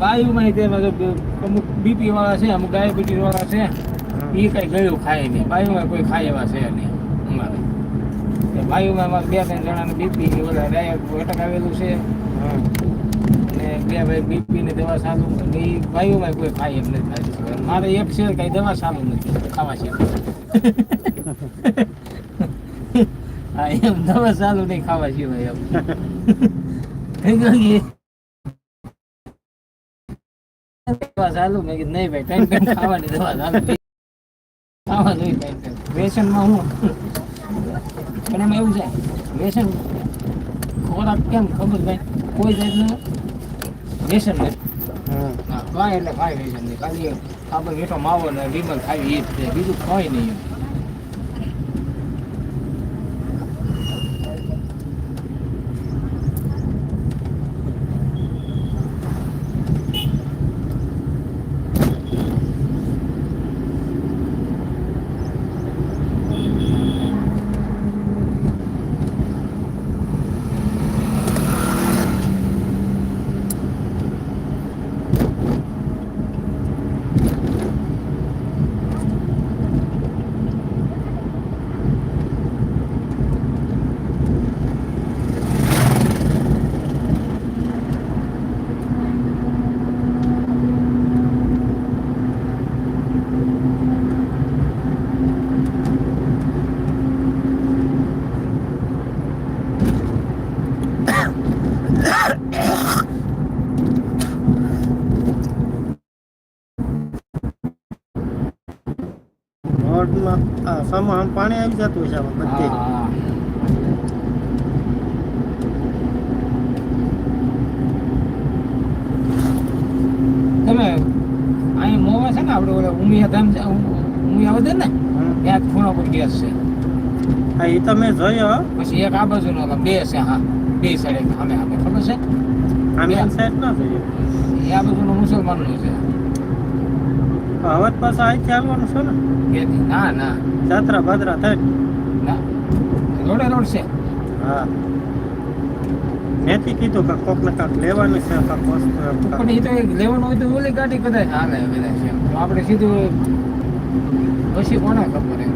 વાયુમાં તેમાં જો અમુક બીપી વાળા છે અમુક ડાયાબિટીસ વાળા છે. એ કઈ ગયું ખાય નહીં. વાયુમાં કોઈ ખાય એવા છે નહીં અમારે. તે વાયુમાં અમારે બે ત્રણ જણાને બીપી બધા ડાયા અટકાવેલું છે. અને બે ભાઈ બીપી ને દવા સારું એ વાયુમાં કોઈ ખાય એમ નથી થાય મારે એક છે કઈ દવા સારું નથી ખાવા છે હા એમ દવા સારું નહીં ખાવા સિવાય એમ. થઈ ગયું કે દવા ચાલુ. મેં કીધું નહીં ભાઈ ટાઈમ ટાઈમ ખાવાની દવા ચાલુ. ખાવાનું ટાઈમ ટાઈમ વ્યસનમાં હું? પણ એમાં એવું છે વ્યસન ખોરાક કેમ ખબર ભાઈ કોઈ જાતનું વ્યસન નથી. હા ખાય એટલે કાંઈ વ્યસન નહીં. ખાલી આપણે મીઠો માવો ને વિમલ ખાવી એ જ છે. બીજું કોઈ નહીં એમ રોડમાં આમ પાણી આવી જતું હોય છે આમાં બધે. તમે અહીં મોવા છે ને આપણે ઓલા ઉમિયા ધામ ઉમિયા વધે ને. ત્યાં ખૂણો પર ગેસ છે. હા એ તમે જોયો પછી એક આ બાજુ નો બે છે હા બે સાઈડ સામે સામે ખબર છે? આમ Yeah. સાઈડ ના જોઈએ. એ આ બાજુનું મુસલમાનનું છે. હવે પાછા અહીંથી આવવાનું છે ને. કે ના ના. જાત્રા ભાદરા થાય ના. રોડે રોડ છે. હા. મેંથી કીધું કે કોક ને કાંક લેવાનું છે કાંક વસ્તુ પણ એ તો લેવાનું હોય તો ઓલી ગાડી કદાચ હાલે કદાચ એમ. આપણે સીધું પછી કોને ખબર એમ?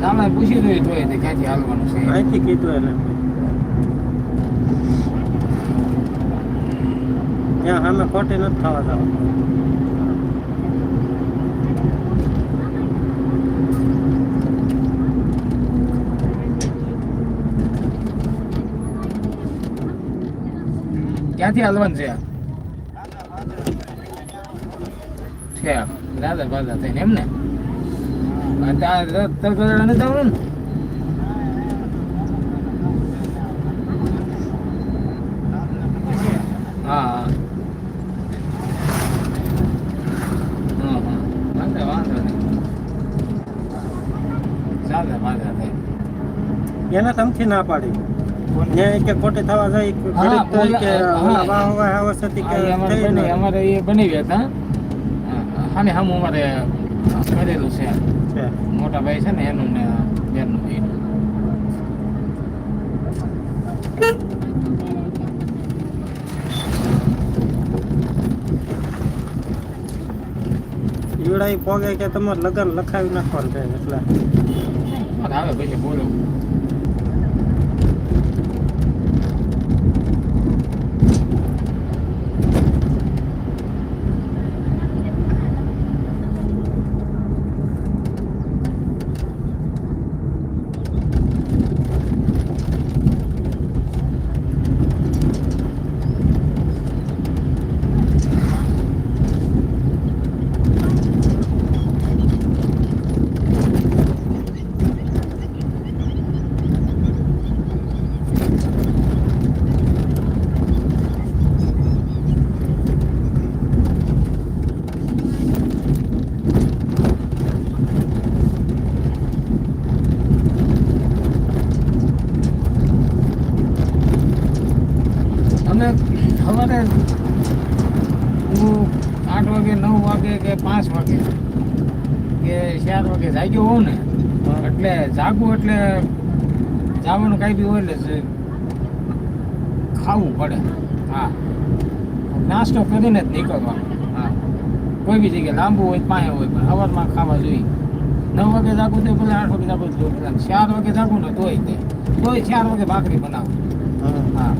સામે પૂછી જોઈએ જોઈએ તે ક્યાંથી હાલવાનું છે અહીંથી કીધું એને. ત્યાં સામે ખોટી નથી ખાવા જવા ક્યાંથી હાલવાનું છે? છે દાદા બાદા થઈને એમ ને તરગડા નથી આવવાનું? ને હા. એને તમથી ના પાડી. ત્યાં કે ખોટી થવા જાય કે અમારે એ બની ગયા હતા. અને સામે અમારે કરેલું છે. મોટા ભાઈ છે ને એનું ને બેનનું ઈવડાઈ પોગે કે તમારે લગન લખાવી નાખવાનું છે એટલે. આવે પછી બોલો અમે સવારે હું આઠ વાગે નવ વાગે કે પાંચ વાગે કે ચાર વાગે જાગ્યો હોઉં ને એટલે જાગવું એટલે જવાનું કાંઈ બી હોય એટલે ખાવું પડે. હા. નાસ્તો કરીને જ નીકળવાનું. હા. કોઈ બી જગ્યાએ લાંબુ હોય પાસે હોય પણ સવારમાં ખાવા જોઈએ. નવ વાગે જાગું તો પેલા આઠ વાગે જાગું તો પેલા ચાર વાગે જાગું ને તોય તે તોય ચાર વાગે ભાખરી બનાવું. હા.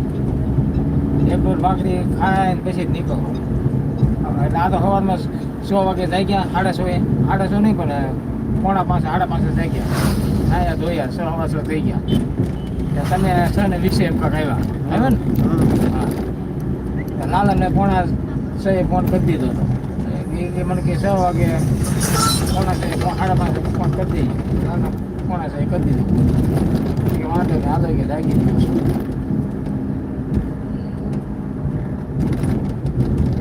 એક દોઢ ભાખરી ખાય પછી જ નીકળવાનું એટલે આ તો સવારમાં સો વાગે જાગ્યા સાડા સો એ. સાડા સો નહીં પણ પોણા પાંચ, સાડા પાંચે જાગ્યા નાયા ધોયા સો સવા સો થઈ ગયા. તમે છ ને વીસે એમ કાંક આવ્યા આવ્યા ને? લાલનને પોણા છ એ ફોન કરી દીધો હતો એ મને કે છ વાગે પોણા છ સાડા પાંચે ફોન કરી દઈએ. લાલને પોણા છ કરી દીધો. કે વાંધો કે હાલો કે જાગી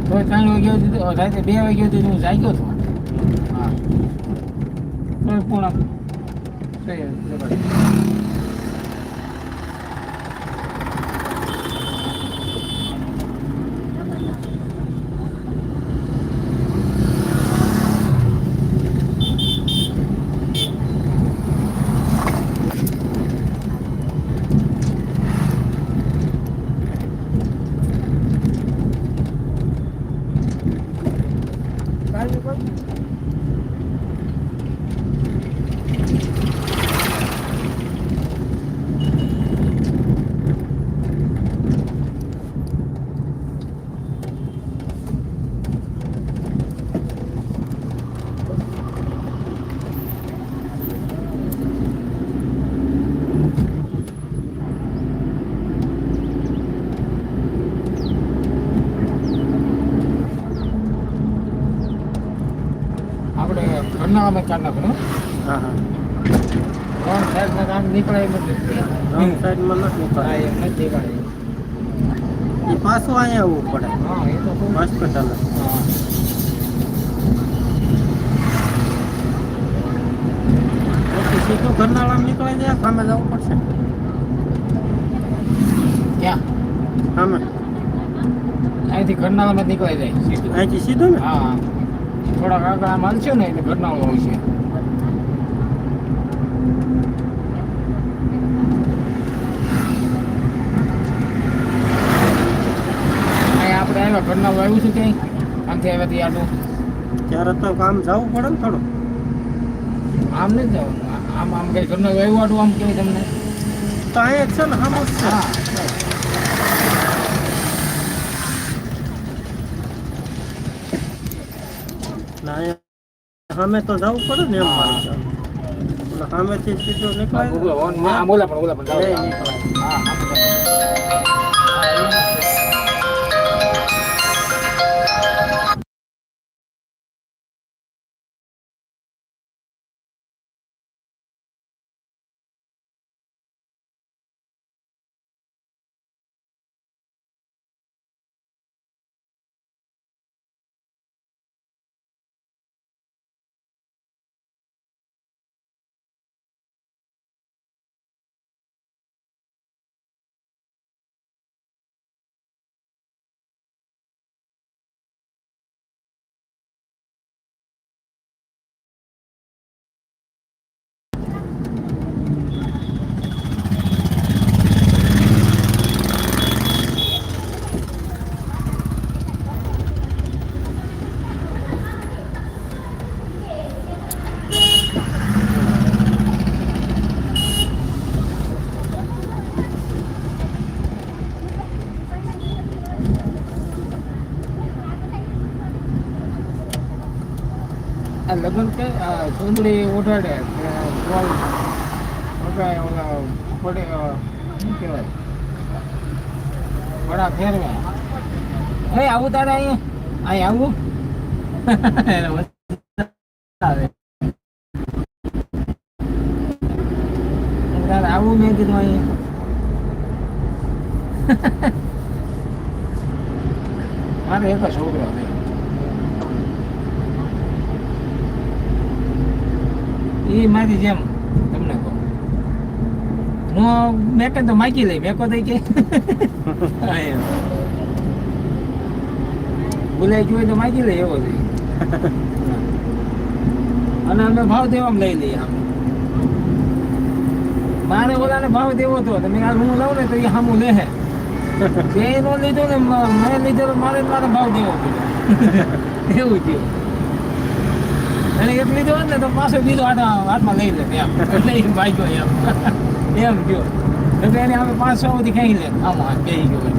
તો ત્રણ વાગ્યા સુધી બે વાગ્યા સુધી હું જાગ્યો હતો હા. તો પોણા છ એ જગાડ્યો. ઘરના અમે કાઢ નાખવાનું હા હા ત્રણ સાઈડમાં કામ નીકળાય નથી. રોંગ સાઈડમાં નથી નીકળાય એમ નથી નીકળે. એ પાછું અહીંયા આવવું પડે હા, એ તો. હોસ્પિટલ હા. સીધું ઘરનાળામાં નીકળી જાય સામે જવું પડશે ક્યાં? સામે અહીંથી ઘરના જ નીકળી જાય સીધું. અહીંથી સીધું ને હા. થોડાક આગળ આમ હાલશો ને એટલે ઘટનાઓ હોય છે. આવ્યા ઘરનાળું આવ્યું છે ક્યાંય? આમથી આવ્યા થી ત્યારે તો કામ જવું પડે ને થોડું. આમ નથી જવાનું. આમ આમ કઈ ઘરના આવ્યું આટલું આમ કહેવાય તમને. તો અહીંયા છે ને આમ જ છે. સામે તો જવું પડે ને એમ. મારે સામેથી સીધું નીકળાય બોલા પણ બોલા પણ આ લગ્ન કે ચૂંદડી ઓઢાડે ઓલા પડે શું કહેવાય? વડા ફેરવે. એ આવું તારે અહીંયા? અહીં આવું? આવે આવું મેં કીધું અહીં મારે એક છોકરો એ મારી જેમ તમને કહું. હું મેકે તો માગી લઈ મેકો થઈ કે ભૂલાઈ ગયું હોય તો માગી લઈ એવો થઈ અને અમે ભાવ દેવા લઈ લઈએ આમ. મારે ઓલાને ભાવ દેવો હતો તો મેં આ હું લઉં ને તો એ સામું લે હે. નો લીધો ને મેં લીધો તો મારે મારે ભાવ દેવો પડ્યો એવું થયું. અને એક લીધો ને તો પાછો બીજો હાથ હાથમાં લઈ લે એમ. એટલે ભાગ્યો એમ. એમ ગયો એટલે એને અમે પાંચસો સુધી ખાઈ લે. આમાં કહી ગયો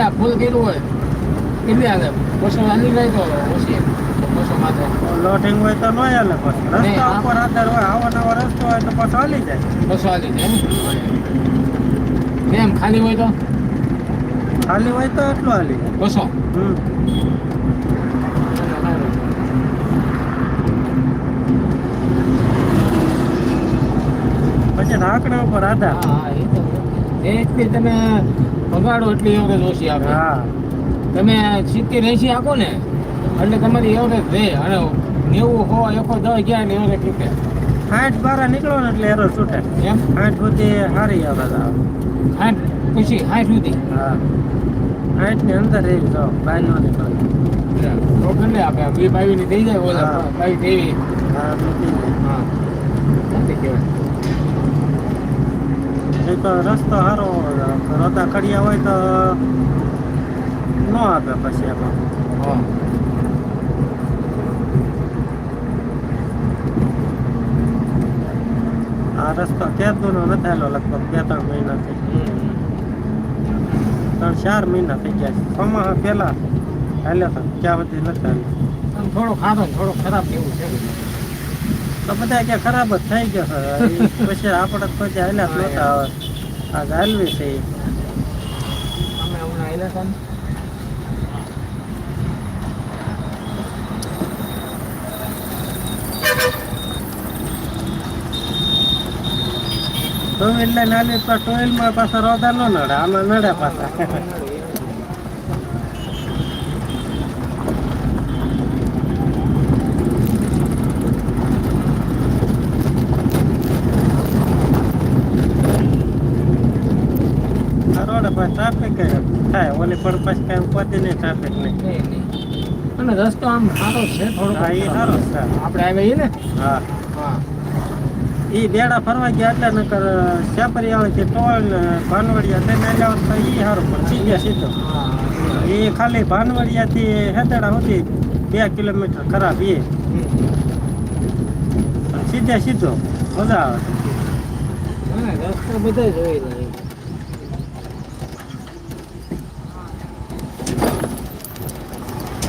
આ ફૂલ કર્યું હોય કેટલી હાલે? બસો હાલી જાય તો ઓછી બસો માથે. લોટિંગ હોય તો ન હાલે પછી રસ્તા ઉપર આધાર હોય આવો નવો રસ્તો હોય તો પછી હાલી જાય. બસો હાલી જાય કેમ ખાલી હોય તો? ખાલી હોય તો એટલું હાલી બસો? હમ. પછી રાકડા ઉપર આધાર. હા એ તો એ તમે પગાડો એટલી એવરેજ ઓછી આવે હા. તમે સિત્તેર એસી આપો ને એટલે તમારી એવરેજ રહે. અને નેવું હો એકો દસ ગયા ને એવરેજ તૂટે. સાઠ બાર નીકળો ને એટલે એરો છૂટે એમ? સાઠ સુધી સારી એવરેજ આવે. હાઠ પછી હાઠ સુધી? હા. સાઠની અંદર રહી જાઓ બહાર ન નીકળે. તો કેટલે આપે? બે બાવી ની થઈ જાય ઓલા બાવી તેવી હા હા. કહેવાય. એ તો રસ્તો સારો રોતા કડિયા હોય તો ન આપે પછી એમાં. આ રસ્તો કેદુનો નથી આવેલો લગભગ બે ત્રણ મહિનાથી ત્રણ ચાર મહિના થઈ ગયા છે. સમાહ પહેલા હાલ્યા તો ક્યાં બધી નથી હાલ્યો. થોડો ખાધો થોડો ખરાબ એવું છે. તો બધા કે ખરાબ જ થઈ ગયો પછી આપણે તો પછી હાલ્યા જ નહોતા આ હાલવી છે. અમે હમણાં આવેલા હતા ને. ટુ લઈને હાલી તો ટુ માં પાછા રોદા ન નડે આમાં નડે પાછા. પાછા ટ્રાફિક થાય. ઓલી પર પછી કાંઈ ઉપાધિ નહીં ટ્રાફિક નહીં. અને રસ્તો આમ સારો છે થોડો હા એ સારો છે. આપણે આવ્યા ને? હા. હા. ઈ બેડા ફરવા ગયા એટલે નકર સેપરિયાળ કે ટોલ ભાનવડિયા થઈને આવ્યા તો ઈ સારું પણ સીધે. સીધો એ ખાલી ભાનવડિયાથી હેદડા સુધી બે કિલોમીટર ખરાબ એ સીધે સીધો મજા આવે. રસ્તો બધો જોઈ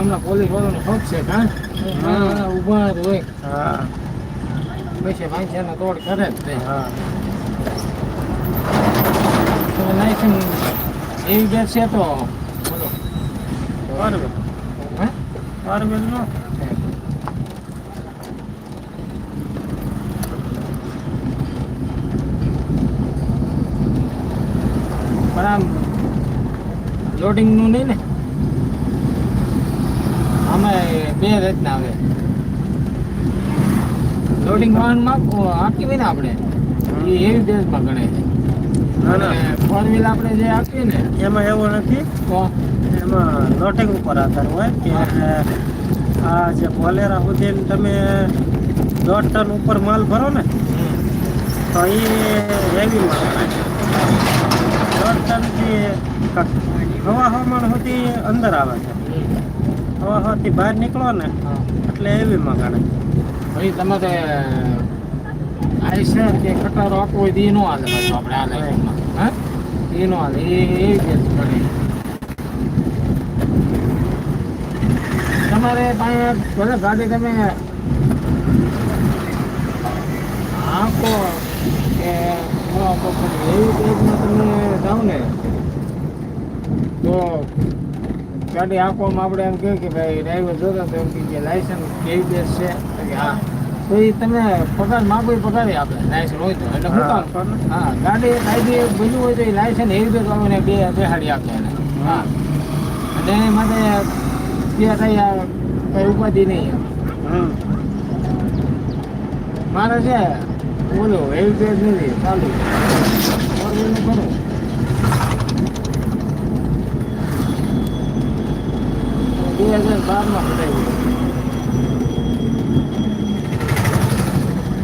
હમણાં પોલીસ વાળાનો શોખ છે કાં? હા. ઊભા જ હોય. હા. પછી વાંચ્યાને તોડ કરે જ તે. હા. એવી ગેર છે તો બોલો. બરાબર હે? બરાબર નો? પણ આમ લોડિંગનું નહીં ને? આમાં બે રચના આવે લોડિંગ વાહનમાં આપીએ ને આપણે એ એવી બેઝમાં ગણે છે ફોર વ્હીલ આપણે જે આપીએ ને એમાં એવું નથી. એમાં લોટિંગ ઉપર આધાર હોય કે આ જે બોલેરા સુધી તમે દોઢ ટન ઉપર માલ ભરો ને તો એ હેવી માલ ગણાય. દોઢ ટનથી ક- હવા હવામાન સુધી અંદર આવે છે. હવાથી બહાર નીકળો ને એટલે એવી મગાડે ભાઈ તમારે આઈસર કે ખટારો આપવો હોય તો એ નો હાલે પાછું આપણે આ લાઈફમાં હા? એ નો હાલે. એ એ પડે તમારે પણ ભલે ગાડી તમે આંકો કે એવી ટાઈપમાં તમે જાઓ ને તો ગાડી આપવામાં આપણે એમ કહે કે ભાઈ ડ્રાઈવર જોતા તો એમ કે લાયસન્સ કેવી બેસ છે? કે હા. તો એ તમે પગાર માગો એ પગારે આપે. લાયસન્સ હોય તો. એટલે હું હા, કામ હા ગાડી કાયદે બન્યું હોય તો એ લાયસન્સ એવી રીતે આવે ને બે બેહાડી આપે એને. હા. અને એની માટે કઈ આ કઈ ઉપાધિ નહીં હમ. મારે છે બોલો એવી પેજ નથી ચાલુ ફોર બે હજાર બારમાં કઢાવ્યું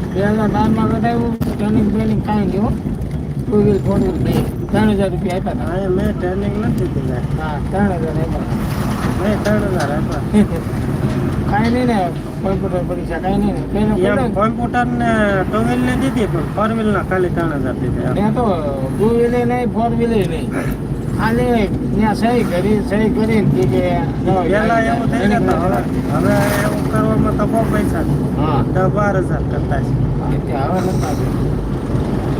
બે હજાર બારમાં કઢાવ્યું ટ્રેનિંગ ટ્રેનિંગ કાંઈ ગયો ટુ વ્હીલ ફોર વ્હીલ બે ત્રણ હજાર રૂપિયા આપ્યા હા મેં ટ્રેનિંગ નથી દીધા હા ત્રણ હજાર આપ્યા મેં ત્રણ હજાર આપ્યા. કાંઈ નહીં ને કોમ્પ્યુટર પરીક્ષા કાંઈ નહીં ને. કોમ્પ્યુટર ને ટુ વ્હીલ ને દીધી પણ ફોર વ્હીલ ના ખાલી ત્રણ હજાર દીધા મેં તો ટુ વ્હીલે નહીં ફોર વ્હીલે નહીં. ખાલી ત્યાં સહી કરી સહી કરીને કે કે પેલા એવું થઈ જતા હવે હવે એવું કરવામાં તો બહુ પૈસા હા. દસ બાર હજાર કરતા છે. હવે નતા.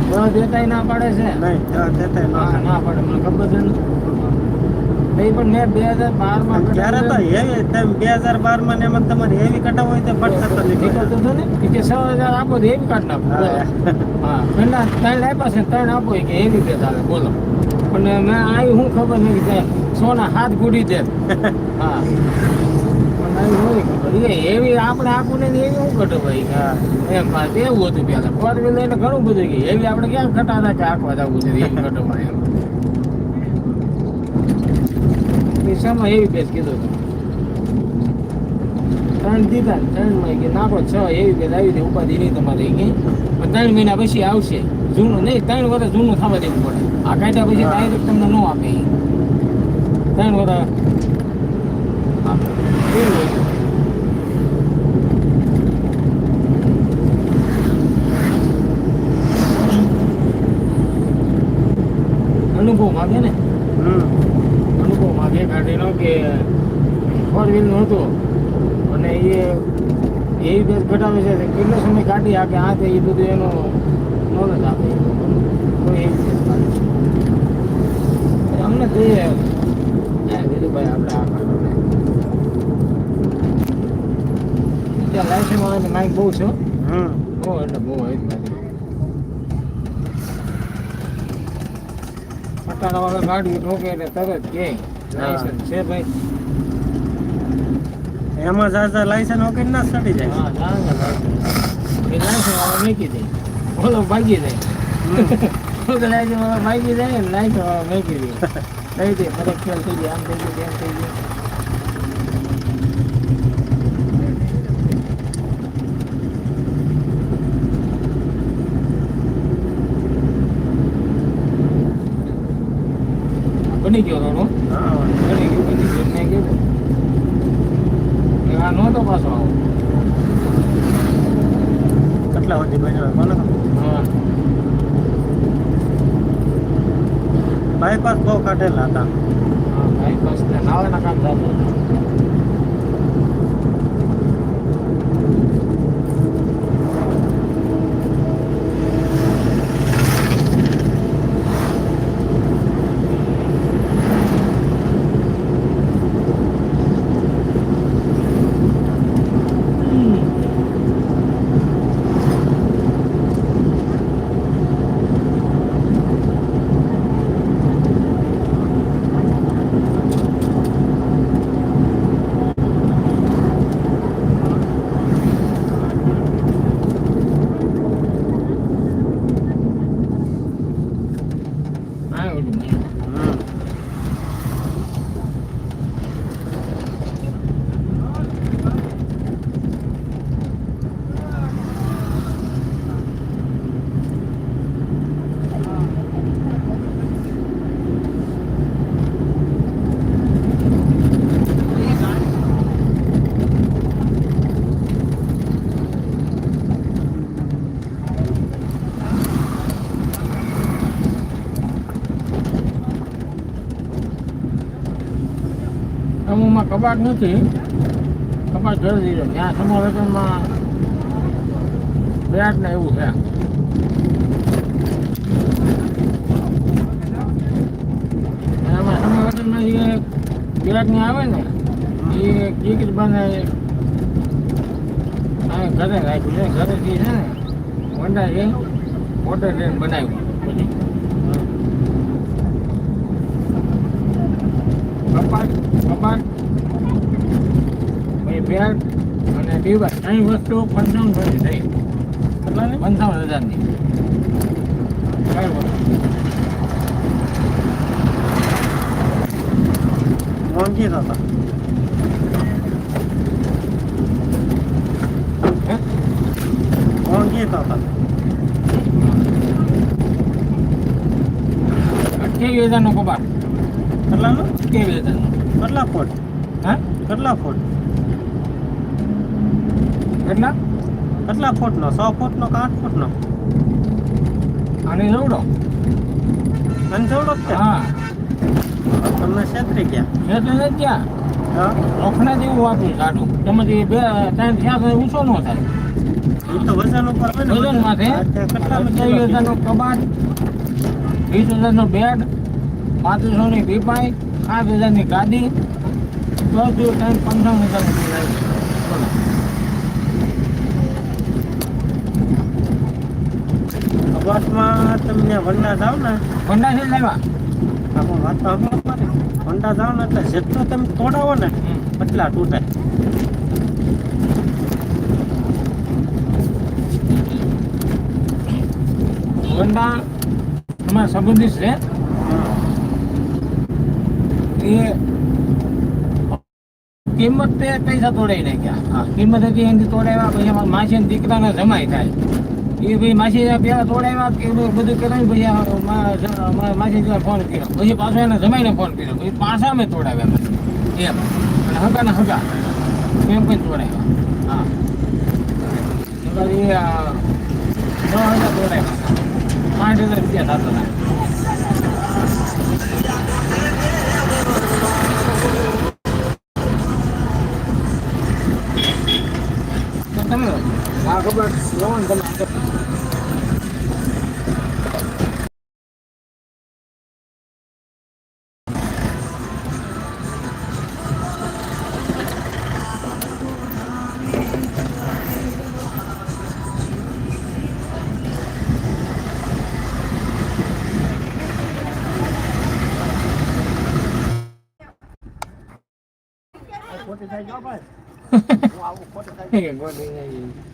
દસ દેતાય ના પાડે છે. નહીં દસ ના પાડે. મને ખબર છે નહીં પણ મેં બે હજાર બારમાં ત્યારે તો હેવી તમે બે હજાર બારમાં ને તમારે હેવી કટાવ હોય તો ફટકા તો નીકળતો હતો ને કે છ હજાર આપો તો કાઢ નાખો. હા. હા. ત્રણ આપ્યા છે ત્રણ આપો કે એવી બે ચાલે બોલો. પણ મેં આવી શું ખબર નથી કે સોના હાથ ગુડી દે. હા. એવી આપણે આપું ને એવી હું ઘટો ભાઈ? હા. એમ વાત એવું હતું પેલા ફોર વ્હીલર એટલે ઘણું બધું કે એવી આપણે ક્યાં ઘટાતા કે આખવા જવું છે એવી ઘટોમાં એમ. પૈસામાં એવી પેજ કીધું ત્રણ દીધા ને ત્રણમાં કે નાખો છ એવી પેજ આવી હતી ઉપાધિ નહીં તમારે. કે પણ ત્રણ મહિના પછી આવશે. જૂનું નહીં ત્રણ વર્ષ જૂનું થવા દેવું પડે. આ કાઢ્યા પછી. ડાયરેક્ટ તમને ન આપે. ત્રણ છે. અનુભવ માગે ને અનુભવ માગે ગાડીનો કે ફોર વ્હીલનું હતું અને એ એ બેસ ઘટાડે છે કે કેટલો સમય કાઢી આપે આ તે એ બધું એનો નોલેજ આપે એ લોકોને. કોઈ એવી બેસ કાઢે છે. અમને જોઈએ. ના કીધું ભાઈ આપણે આ કાઢો ને લાયસન્સ બહુ છે હો. બહુ એટલે બહુ હોય જ પટાણા વાળા ગાડી ઠોકે એટલે તરત કે. લાયસન્સ છે ભાઈ. એમાં જાજા લાયસન્સ વગર ના ચડી જાય. હા લાયસન્સ વાળો મેકી જાય ઓલો ભાગી જાય ઓલો લાયસન્સ વાળો ભાગી જાય ને લાયસન્સ વાળો મેકી દે કહી દે મને ખ્યાલ થઈ જાય આમ થઈ ગયું તેમ થઈ ગયું બની ગયો રોડો હા બની ગયું બની ગયું મેં કીધું કે આ નહોતો પાછો આવો કેટલા સુધી બન્યો કોને ખબર? હા બાયપાસ બહુ કાઢેલા હતા હા ભાઈ બસ તે નાવાના કામ થતું હા ઓલું મેં હમ અમુકમાં કબાટ નથી. કબાટ ઘર દીધો ત્યાં સમાવેશનમાં બેટ ને એવું છે. એમાં આમાં સમાવેશનમાં જે બેટ ને આવે ને, એ ટિકિટ બને ઘરે રાખ્યું છે. ઘરેથી છે ને વંડા છે મોટર ટ્રેન બનાવ્યું. પછી અને દીવા ત્રણ વસ્તુ પંચાવન પછી થઈ. કેટલાની? પંચાવન હજારની. મોંઘી થતા? મોંઘી થતા? અઠ્યાવીસ હજારનો કપાટ કેટલાનો? અઠ્યાવીસ હજારનો. કેટલા ફૂટ હા? કેટલા ફૂટ કેટલા? કેટલા ફૂટનો? સો ફૂટનો કે આઠ ફૂટનો? આની એવડો અને જેવડો જ છે? હા. તમને છેતરી ગયા? છેતરી ને હા? લોખંડા જેવું વાપર્યું જાડું તેમાંથી બે ત્રણ થયા ઊંચો ન થાય. એ તો વજન ઉપર ને વજન માથે. હજારનો કબાટ વીસ હજારનો બેડ પાંત્રીસોની પીપાઈ આઠ હજારની ગાડી દસ દિવસ ટાઈમ પંચાવન હજારનું બસમાં તમને વંડા ને વંડા છે લેવા આમાં વાત તો આપણે તમે તોડાવો ને એટલા તૂટે. વંડા અમારા સંબંધી છે? એ કિંમત તે પૈસા તોડાઈ નાખ્યા. કિંમત હતી એની તોડાવ્યા પછી દીકરા ના જમાય થાય. એ ભાઈ માસી પેલા તોડાવ્યા કે બધું કરાવ્યું પછી મા- મા- માસી ફોન કર્યો. પછી પાછો એને જમાઈને ફોન કર્યો. પછી પાછા અમે તોડાવ્યા એમ. અને હગા ને હગા. એમ કઈ તોડાવ્યા હા. પછી છ હજાર તોડાવ્યા પાંચ હજાર રૂપિયા થતા હતા. તમે હા, ખબર. લો ને તમે આવું ખોટી થાય ગોડી જાય. પાણી આવે છે બે